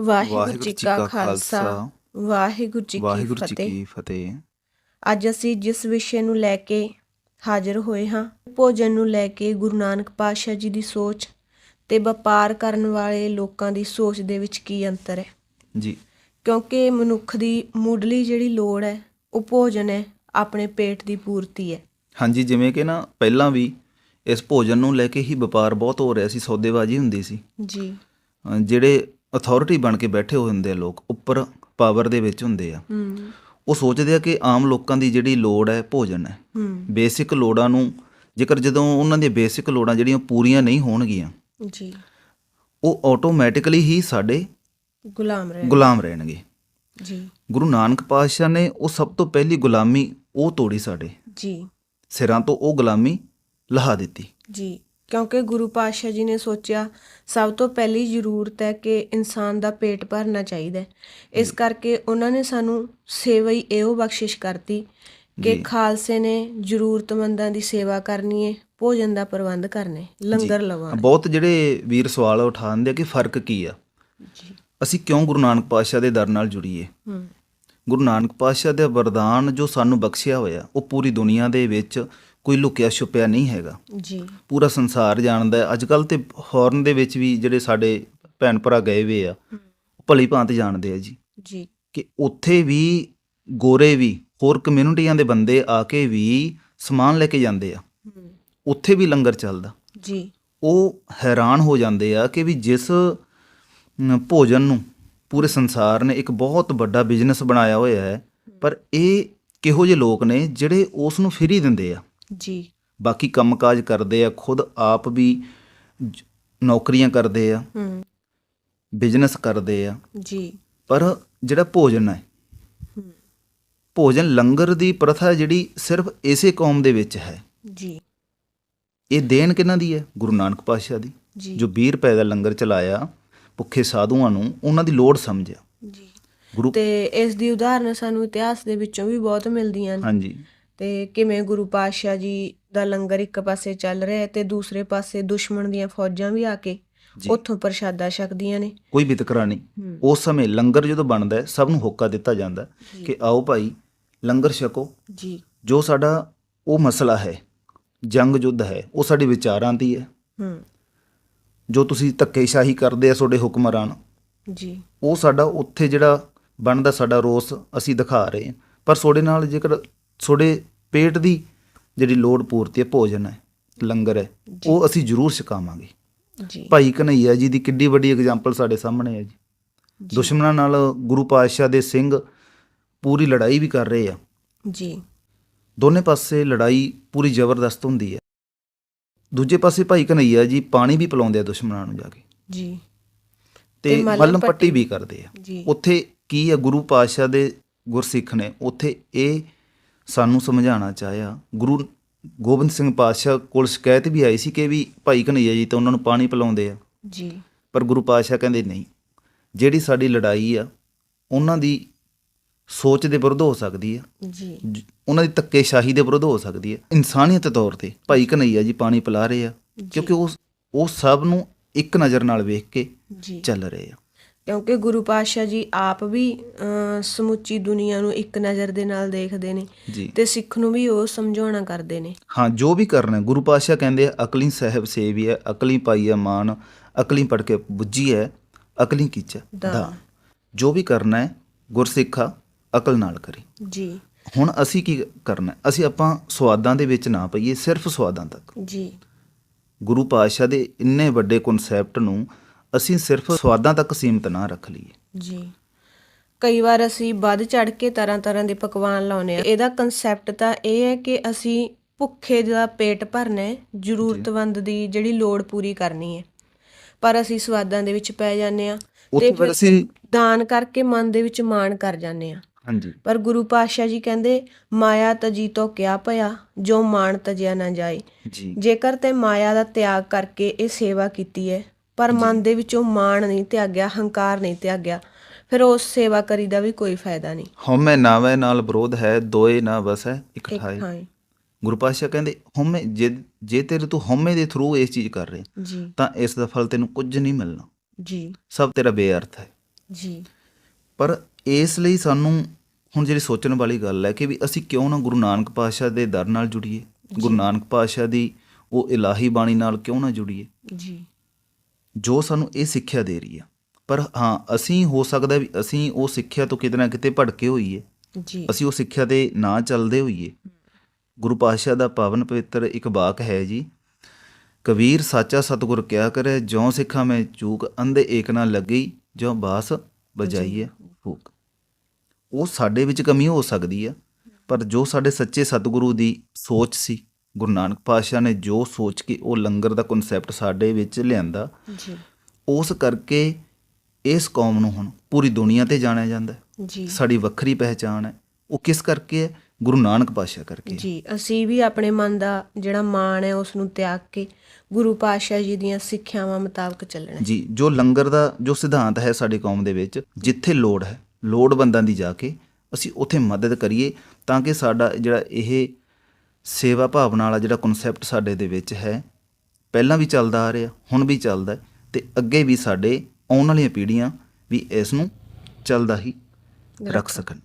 ਵਾਹਿਗੁਰੂ ਜੀ ਕਾ ਖਾਲਸਾ। ਵਾਹਿਗੁਰੂ ਜੀ ਕੀ ਫਤਿਹ। ਅੱਜ ਅਸੀਂ ਜਿਸ ਵਿਸ਼ੇ ਨੂੰ ਲੈ ਕੇ ਹਾਜ਼ਰ ਹੋਏ ਹਾਂ ਭੋਜਨ ਨੂੰ ਲੈ ਕੇ ਗੁਰੂ ਨਾਨਕ ਪਾਤਸ਼ਾਹ ਜੀ ਦੀ ਸੋਚ ਤੇ ਵਪਾਰ ਕਰਨ ਵਾਲੇ ਲੋਕਾਂ ਦੀ ਸੋਚ ਦੇ ਵਿੱਚ ਕੀ ਅੰਤਰ ਹੈ? ਜੀ। ਕਿਉਂਕਿ ਮਨੁੱਖ ਦੀ ਮੁੱਢਲੀ ਜਿਹੜੀ ਲੋੜ ਹੈ ਉਹ ਭੋਜਨ ਹੈ ਆਪਣੇ ਪੇਟ ਦੀ ਪੂਰਤੀ ਹੈ। ਹਾਂਜੀ ਜਿਵੇਂ ਕਿ ਨਾ ਪਹਿਲਾਂ ਵੀ ਇਸ ਭੋਜਨ ਨੂੰ ਲੈ ਕੇ ਹੀ ਵਪਾਰ ਬਹੁਤ ਹੋ ਰਿਹਾ ਸੀ ਸੌਦੇਬਾਜ਼ੀ ਹੁੰਦੀ ਸੀ। ਜੀ। ਜਿਹੜੇ ਅਥਾਰਟੀ ਬਣ ਕੇ ਬੈਠੇ ਹੋਏ ਹੁੰਦੇ ਆ ਲੋਕ ਉੱਪਰ ਪਾਵਰ ਦੇ ਵਿੱਚ ਹੁੰਦੇ ਆ। ਉਹ ਸੋਚਦੇ ਆ ਕਿ ਆਮ ਲੋਕਾਂ ਦੀ ਜਿਹੜੀ ਲੋੜ ਹੈ ਭੋਜਨ ਹੈ। ਬੇਸਿਕ ਲੋੜਾਂ ਨੂੰ ਜੇਕਰ ਜਦੋਂ ਉਹਨਾਂ ਦੀਆਂ ਬੇਸਿਕ ਲੋੜਾਂ ਜਿਹੜੀਆਂ ਪੂਰੀਆਂ ਨਹੀਂ ਹੋਣਗੀਆਂ ਜੀ। ਉਹ ਆਟੋਮੈਟਿਕਲੀ ਹੀ ਸਾਡੇ ਗੁਲਾਮ ਰਹਿ ਗੁਲਾਮ ਰਹਿਣਗੇ। ਜੀ। ਗੁਰੂ ਨਾਨਕ ਪਾਤਸ਼ਾਹ ਨੇ ਉਹ ਸਭ ਤੋਂ ਪਹਿਲੀ ਗੁਲਾਮੀ ਉਹ ਤੋੜੀ ਸਾਡੇ। ਜੀ। ਸਿਰਾਂ ਤੋਂ ਉਹ ਗੁਲਾਮੀ ਲਹਾ ਦਿੱਤੀ। ਜੀ। ਕਿਉਂਕਿ ਗੁਰੂ ਪਾਤਸ਼ਾਹ ਜੀ ਨੇ ਸੋਚਿਆ ਸਭ ਤੋਂ ਪਹਿਲੀ ਜ਼ਰੂਰਤ ਹੈ ਕਿ ਇਨਸਾਨ ਦਾ ਪੇਟ ਭਰਨਾ ਚਾਹੀਦਾ ਹੈ। ਇਸ ਕਰਕੇ ਉਹਨਾਂ ਨੇ ਸਾਨੂੰ ਸੇਵਾ ਹੀ ਇਹੋ ਬਖਸ਼ਿਸ਼ ਕਰਤੀ ਕਿ ਜੀ। ਖਾਲਸੇ ਨੇ ਜ਼ਰੂਰਤਮੰਦਾਂ ਦੀ ਸੇਵਾ ਕਰਨੀ ਹੈ ਭੋਜਨ ਦਾ ਪ੍ਰਬੰਧ ਕਰਨੇ ਲੰਗਰ ਲਵਾਉਣਾ ਬਹੁਤ ਜਿਹੜੇ ਵੀਰ ਸਵਾਲ ਉਠਾਉਂਦੇ ਆ ਕਿ ਫ਼ਰਕ ਕੀ ਆ? ਜੀ। ਅਸੀਂ ਕਿਉਂ ਗੁਰੂ ਨਾਨਕ ਪਾਤਸ਼ਾਹ ਦੇ ਦਰ ਨਾਲ ਜੁੜੀਏ? ਹੂੰ। ਗੁਰੂ ਨਾਨਕ ਪਾਤਸ਼ਾਹ ਦੇ ਵਰਦਾਨ ਜੋ ਸਾਨੂੰ ਬਖਸ਼ਿਆ ਹੋਇਆ ਉਹ ਪੂਰੀ ਦੁਨੀਆ ਦੇ ਵਿੱਚ ਕੋਈ ਲੁਕਿਆ ਛੁਪਿਆ ਨਹੀਂ ਹੈਗਾ। ਜੀ। ਪੂਰਾ ਸੰਸਾਰ ਜਾਣਦਾ ਹੈ। ਅੱਜ ਕੱਲ ਤੇ ਹੌਰਨ ਦੇ ਵਿੱਚ ਵੀ ਜਿਹੜੇ ਸਾਡੇ ਭੈਣ ਭਰਾ ਗਏ ਹੋਏ ਆ ਭਲੀ ਭਾਂਤ ਜਾਣਦੇ ਆ ਜੀ। ਜੀ। ਕਿ ਉੱਥੇ ਵੀ ਗੋਰੇ ਵੀ ਹੋਰ ਕਮਿਊਨਿਟੀਆਂ ਦੇ ਬੰਦੇ ਆ ਕੇ ਵੀ ਸਮਾਨ ਲੈ ਕੇ ਜਾਂਦੇ ਆ। ਉੱਥੇ ਵੀ ਲੰਗਰ ਚੱਲਦਾ। ਜੀ। ਉਹ ਹੈਰਾਨ ਹੋ ਜਾਂਦੇ ਆ ਕਿ ਵੀ ਜਿਸ ਭੋਜਨ ਨੂੰ ਪੂਰੇ ਸੰਸਾਰ ਨੇ ਇੱਕ ਬਹੁਤ ਵੱਡਾ ਬਿਜ਼ਨਸ ਬਣਾਇਆ ਹੋਇਆ ਹੈ ਪਰ ਇਹ ਕਿਹੋ ਜਿਹੇ ਲੋਕ ਨੇ ਜਿਹੜੇ ਉਸ ਨੂੰ ਫਰੀ ਦਿੰਦੇ ਆ। ਜੀ। ਬਾਕੀ ਕੰਮਕਾਜ ਕਰਦੇ ਆ ਖੁਦ ਆਪ ਵੀ ਜ- ਨੌਕਰੀਆਂ ਕਰਦੇ ਆ। ਹੂੰ। ਬਿਜ਼ਨਸ ਕਰਦੇ ਆ। ਜੀ। ਪਰ ਜਿਹੜਾ ਭੋਜਨ ਹੈ ਹੂੰ। ਭੋਜਨ ਲੰਗਰ ਦੀ ਪ੍ਰਥਾ ਜਿਹੜੀ ਸਿਰਫ ਇਸੇ ਕੌਮ ਦੇ ਵਿੱਚ ਹੈ। ਜੀ। ਇਹ ਦੇਣ ਕਿਹਨਾਂ ਦੀ ਹੈ? ਗੁਰੂ ਨਾਨਕ ਪਾਤਸ਼ਾਹ ਦੀ। ਜੀ। ਜੋ 20 ਰੁਪਏ ਦਾ ਲੰਗਰ ਚਲਾਇਆ ਭੁੱਖੇ ਸਾਧੂਆਂ ਨੂੰ ਉਹਨਾਂ ਦੀ ਲੋੜ ਸਮਝਿਆ। ਜੀ। ਗੁਰੂ ਤੇ ਇਸ ਦੀ ਉਦਾਹਰਨ ਸਾਨੂੰ ਇਤਿਹਾਸ ਦੇ ਵਿੱਚੋਂ ਵੀ ਬਹੁਤ ਮਿਲਦੀਆਂ ਨੇ। ਹਾਂਜੀ। ਤੇ ਕਿਵੇਂ ਗੁਰੂ ਪਾਤਸ਼ਾਹ ਜੀ ਦਾ ਲੰਗਰ ਇੱਕ ਪਾਸੇ ਚੱਲ ਰਿਹਾ ਹੈ ਤੇ ਦੂਸਰੇ ਪਾਸੇ ਦੁਸ਼ਮਣ ਦੀਆਂ ਫੌਜਾਂ ਵੀ ਆ ਕੇ ਉੱਥੋਂ ਪ੍ਰਸ਼ਾਦਾ ਛਕਦੀਆਂ ਨੇ। ਕੋਈ ਵਿਤਕਰਾ ਨਹੀਂ। ਹੂੰ। ਉਸ ਸਮੇਂ ਲੰਗਰ ਜਦੋਂ ਬਣਦਾ ਸਭ ਨੂੰ ਹੋਕਾ ਦਿੱਤਾ ਜਾਂਦਾ। ਕਿ ਆਓ ਭਾਈ ਲੰਗਰ ਛਕੋ। ਜੀ। ਜੋ ਸਾਡਾ ਉਹ ਮਸਲਾ ਹੈ ਜੰਗ ਯੁੱਧ ਹੈ ਉਹ ਸਾਡੇ ਵਿਚਾਰਾਂ ਦੀ ਹੈ। ਹੂੰ। ਜੋ ਤੁਸੀਂ ਧੱਕੇਸ਼ਾਹੀ ਕਰਦੇ ਆ ਤੁਹਾਡੇ ਹੁਕਮਰਾਨ ਜੀ। ਉਹ ਸਾਡਾ ਉੱਥੇ ਜਿਹੜਾ ਬਣਦਾ ਸਾਡਾ ਰੋਸ ਅਸੀਂ ਦਿਖਾ ਰਹੇ ਹਾਂ। ਪਰ ਤੁਹਾਡੇ ਨਾਲ ਜੇਕਰ ਤੁਹਾਡੇ ਪੇਟ ਦੀ ਜਿਹੜੀ ਲੋੜ ਪੂਰਤੀ ਹੈ ਭੋਜਨ ਹੈ ਲੰਗਰ ਹੈ। ਉਹ ਅਸੀਂ ਜ਼ਰੂਰ ਛਕਾਵਾਂਗੇ। ਜੀ। ਭਾਈ ਕਨਈਆ ਜੀ ਦੀ ਕਿੱਡੀ ਵੱਡੀ ਐਗਜ਼ਾਮਪਲ ਸਾਡੇ ਸਾਹਮਣੇ ਹੈ ਜੀ। ਦੁਸ਼ਮਣਾਂ ਨਾਲ ਗੁਰੂ ਪਾਤਸ਼ਾਹ ਦੇ ਸਿੰਘ ਪੂਰੀ ਲੜਾਈ ਵੀ ਕਰ ਰਹੇ ਆ। ਜੀ। ਦੋਨੇ ਪਾਸੇ ਲੜਾਈ ਪੂਰੀ ਜ਼ਬਰਦਸਤ ਹੁੰਦੀ ਹੈ। ਦੂਜੇ ਪਾਸੇ ਭਾਈ ਕਨਈਆ ਜੀ ਪਾਣੀ ਵੀ ਪਿਲਾਉਂਦੇ ਆ ਦੁਸ਼ਮਣਾਂ ਨੂੰ ਜਾ ਕੇ। ਜੀ। ਤੇ ਮੱਲਮ ਪੱਟੀ ਵੀ ਕਰਦੇ ਆ। ਉੱਥੇ ਕੀ ਹੈ ਗੁਰੂ ਪਾਤਸ਼ਾਹ ਦੇ ਗੁਰਸਿੱਖ ਨੇ ਉੱਥੇ ਇਹ ਸਾਨੂੰ ਸਮਝਾਉਣਾ ਚਾਹਿਆ। ਗੁਰੂ ਗੋਬਿੰਦ ਸਿੰਘ ਪਾਤਸ਼ਾਹ ਕੋਲ ਸ਼ਿਕਾਇਤ ਵੀ ਆਈ ਸੀ ਕਿ ਵੀ ਭਾਈ ਕਨਈਆ ਜੀ ਤਾਂ ਉਹਨਾਂ ਨੂੰ ਪਾਣੀ ਪਿਲਾਉਂਦੇ ਆ। ਜੀ। ਪਰ ਗੁਰੂ ਪਾਤਸ਼ਾਹ ਕਹਿੰਦੇ ਨਹੀਂ। ਜਿਹੜੀ ਸਾਡੀ ਲੜਾਈ ਆ ਉਹਨਾਂ ਦੀ ਸੋਚ ਦੇ ਵਿਰੁੱਧ ਹੋ ਸਕਦੀ ਆ। ਜੀ। ਉਹਨਾਂ ਦੀ ਧੱਕੇਸ਼ਾਹੀ ਦੇ ਵਿਰੁੱਧ ਹੋ ਸਕਦੀ ਹੈ ਇਨਸਾਨੀਅਤ ਤੌਰ ਤੇ ਭਾਈ ਕਨਈਆ ਜੀ ਪਾਣੀ ਪਿਲਾ ਰਹੇ ਆ। ਕਿਉਂਕਿ ਉਹ ਉਹ ਸਭ ਨੂੰ ਇੱਕ ਨਜ਼ਰ ਨਾਲ ਵੇਖ ਕੇ ਚੱਲ ਰਹੇ ਆ। ਕਿਉਂਕਿ ਗੁਰੂ ਪਾਤਸ਼ਾਹ ਜੀ ਆਪ ਵੀ ਸਮੁੱਚੀ ਦੁਨੀਆ ਨੂੰ ਇੱਕ ਨਜ਼ਰ ਦੇ ਨਾਲ ਦੇਖਦੇ ਨੇ ਤੇ ਸਿੱਖ ਨੂੰ ਵੀ ਉਹ ਸਮਝਾਉਣਾ ਕਰਦੇ ਨੇ। ਹਾਂ ਜੋ ਵੀ ਕਰਨਾ ਗੁਰੂ ਪਾਤਸ਼ਾਹ ਕਹਿੰਦੇ ਅਕਲੀ ਸਾਹਿਬ ਸੇਵੀ ਹੈ ਅਕਲੀ ਪਾਈ ਹੈ ਮਾਨ ਅਕਲੀ ਪੜ ਕੇ ਬੁੱਝੀ ਹੈ ਅਕਲੀ ਕੀਚਾ। ਦਾਨ ਜੋ ਵੀ ਕਰਨਾ ਹੈ ਗੁਰਸਿੱਖਾ ਅਕਲ ਨਾਲ ਕਰੀ। ਜੀ। ਹੁਣ ਅਸੀਂ ਕੀ ਕਰਨਾ ਹੈ? ਅਸੀਂ ਆਪਾਂ ਸਵਾਦਾਂ ਦੇ ਵਿੱਚ ਨਾ ਪਈਏ ਸਿਰਫ ਸਵਾਦਾਂ ਤੱਕ। ਜੀ। ਗੁਰੂ ਪਾਤਸ਼ਾਹ ਦੇ ਇੰਨੇ ਵੱਡੇ ਕਨਸੈਪਟ ਨੂੰ ਅਸੀਂ ਸਿਰਫ ਸਵਾਦਾਂ ਤੱਕ ਸੀਮਤ ਨਾ ਰੱਖ ਲਈਏ। ਜੀ। ਕਈ ਵਾਰ ਅਸੀਂ ਵੱਧ ਚੜ ਕੇ ਤਰ੍ਹਾਂ ਤਰ੍ਹਾਂ ਦੇ ਪਕਵਾਨ ਲਾਉਨੇ ਆ ਇਹਦਾ ਕਨਸੈਪਟ ਤਾਂ ਇਹ ਹੈ ਕਿ ਅਸੀਂ ਭੁੱਖੇ ਦਾ ਪੇਟ ਭਰਨਾ ਹੈ ਜ਼ਰੂਰਤਮੰਦ ਦੀ ਜਿਹੜੀ ਲੋੜ ਪੂਰੀ ਕਰਨੀ ਹੈ। ਪਰ ਅਸੀਂ ਸਵਾਦਾਂ ਦੇ ਵਿੱਚ ਪੈ ਜਾਂਦੇ ਆ ਉੱਥੇ ਫਿਰ ਅਸੀਂ ਦਾਨ ਕਰਕੇ ਮਨ ਦੇ ਵਿੱਚ ਮਾਣ ਕਰ ਜਾਂਦੇ ਆ ਹਾਂਜੀ। ਪਰ ਗੁਰੂ ਪਾਤਸ਼ਾਹ ਜੀ ਕਹਿੰਦੇ ਮਾਇਆ ਤਜੀ ਤੋਂ ਕਿਆ ਭਇਆ ਜੋ ਮਾਣ ਤਜਿਆ ਨਾ ਜਾਏ। ਜੀ। ਜੇਕਰ ਤੇ ਮਾਇਆ ਦਾ ਤਿਆਗ ਕਰਕੇ ਇਹ ਸੇਵਾ ਕੀਤੀ ਹੈ ਪਰ ਮਨ ਦੇ ਵਿੱਚੋਂ ਮਾਣ ਨਹੀਂ ਤਿਆਗਿਆ ਹੰਕਾਰ ਨਹੀਂ ਤਿਆਗਿਆ ਫਿਰ ਉਸ ਸੇਵਾ ਕਰੀ ਦਾ ਵੀ ਕੋਈ ਫਾਇਦਾ ਨਹੀਂ। ਹਉਮੈ ਨਾਵੈ ਨਾਲ ਵਿਰੋਧ ਹੈ ਦੋਏ ਨਾ ਵਸੈ ਇੱਕ ਇਕਠਾਏ ਗੁਰੂ ਪਾਤਸ਼ਾਹ ਕਹਿੰਦੇ ਹਉਮੈ ਜੇ ਜੇ ਤੇਰੇ ਤੂੰ ਹਉਮੈ ਦੇ ਥਰੂ ਇਸ ਚੀਜ਼ ਕਰ ਰਿਹਾ ਤਾਂ ਇਸ ਦਾ ਫਲ ਤੈਨੂੰ ਕੁਝ ਨਹੀਂ ਮਿਲਣਾ। ਜੀ। ਸਭ ਤੇਰਾ ਬੇਅਰਥ ਹੈ। ਜੀ। ਪਰ ਇਸ ਲਈ ਸਾਨੂੰ ਹੁਣ ਜਿਹੜੀ ਸੋਚਣ ਵਾਲੀ ਗੱਲ ਹੈ ਕਿ ਵੀ ਅਸੀਂ ਕਿਉਂ ਨਾ ਗੁਰੂ ਨਾਨਕ ਪਾਤਸ਼ਾਹ ਦੇ ਦਰ ਨਾਲ ਜੁੜੀਏ। ਗੁਰੂ ਨਾਨਕ ਪਾਤਸ਼ਾਹ ਦੀ ਉਹ ਇਲਾਹੀ ਬਾਣੀ ਨਾਲ ਕਿਉਂ ਨਾ ਜੁੜੀਏ। ਜੀ। ਜੋ ਸਾਨੂੰ ਇਹ ਸਿੱਖਿਆ ਦੇ ਰਹੀ ਆ। ਪਰ ਹਾਂ ਅਸੀਂ ਹੋ ਸਕਦਾ ਵੀ ਅਸੀਂ ਉਹ ਸਿੱਖਿਆ ਤੋਂ ਕਿਤੇ ਨਾ ਕਿਤੇ ਭਟਕੇ ਹੋਈਏ। ਜੀ। ਅਸੀਂ ਉਹ ਸਿੱਖਿਆ ਦੇ ਨਾ ਚੱਲਦੇ ਹੋਈਏ। ਗੁਰੂ ਪਾਤਸ਼ਾਹ ਦਾ ਪਾਵਨ ਪਵਿੱਤਰ ਇੱਕ ਵਾਕ ਹੈ ਜੀ ਕਬੀਰ ਸਾਚਾ ਸਤਿਗੁਰ ਕਿਆ ਕਰੇ ਜਿਉ ਸਿੱਖਾਂ ਮੈਂ ਚੂਕ ਅੰਧੇ ਏਕ ਨਾ ਲੱਗੀ ਜਿਉ ਬਾਸ ਬਜਾਈਏ ਫੂਕ। ਉਹ ਸਾਡੇ ਵਿੱਚ ਕਮੀ ਹੋ ਸਕਦੀ ਆ ਪਰ ਜੋ ਸਾਡੇ ਸੱਚੇ ਸਤਿਗੁਰੂ ਦੀ ਸੋਚ ਸੀ ਗੁਰੂ ਨਾਨਕ ਪਾਤਸ਼ਾਹ ਨੇ ਜੋ ਸੋਚ ਕੇ ਉਹ ਲੰਗਰ ਦਾ ਕਨਸੈਪਟ ਸਾਡੇ ਵਿੱਚ ਲਿਆਂਦਾ ਜੀ। ਉਸ ਕਰਕੇ ਇਸ ਕੌਮ ਨੂੰ ਹੁਣ ਪੂਰੀ ਦੁਨੀਆ ਤੇ ਜਾਣਿਆ ਜਾਂਦਾ ਹੈ। ਜੀ। ਸਾਡੀ ਵੱਖਰੀ ਪਹਿਚਾਣ ਹੈ। ਉਹ ਕਿਸ ਕਰਕੇ ਹੈ? ਗੁਰੂ ਨਾਨਕ ਪਾਤਸ਼ਾਹ ਕਰਕੇ ਜੀ ਅਸੀਂ ਵੀ ਆਪਣੇ ਮਨ ਦਾ ਜਿਹੜਾ ਮਾਣ ਹੈ ਉਸ ਨੂੰ ਤਿਆਗ ਕੇ ਗੁਰੂ ਪਾਤਸ਼ਾਹ ਜੀ ਦੀਆਂ ਸਿੱਖਿਆਵਾਂ ਮੁਤਾਬਕ ਚੱਲਣਾ ਜੀ ਜੋ ਲੰਗਰ ਦਾ ਜੋ ਸਿਧਾਂਤ ਹੈ ਸਾਡੀ ਕੌਮ ਦੇ ਵਿੱਚ ਜਿੱਥੇ ਲੋੜ ਹੈ ਲੋੜਵੰਦਾਂ ਦੀ ਜਾ ਕੇ ਅਸੀਂ ਉੱਥੇ ਮਦਦ ਕਰੀਏ ਤਾਂ ਕਿ ਸਾਡਾ ਜਿਹੜਾ ਇਹ ਸੇਵਾ ਭਾਵਨਾ ਵਾਲਾ ਜਿਹੜਾ ਕਨਸੈਪਟ ਸਾਡੇ ਦੇ ਵਿੱਚ ਹੈ, ਪਹਿਲਾਂ ਵੀ ਚੱਲਦਾ ਆ ਰਿਹਾ, ਹੁਣ ਵੀ ਚੱਲਦਾ ਹੈ ਤੇ ਅੱਗੇ ਵੀ ਸਾਡੇ ਆਉਣ ਵਾਲੀਆਂ ਪੀੜ੍ਹੀਆਂ ਵੀ ਇਸ ਨੂੰ ਚੱਲਦਾ ਹੀ ਰੱਖ ਸਕਣ।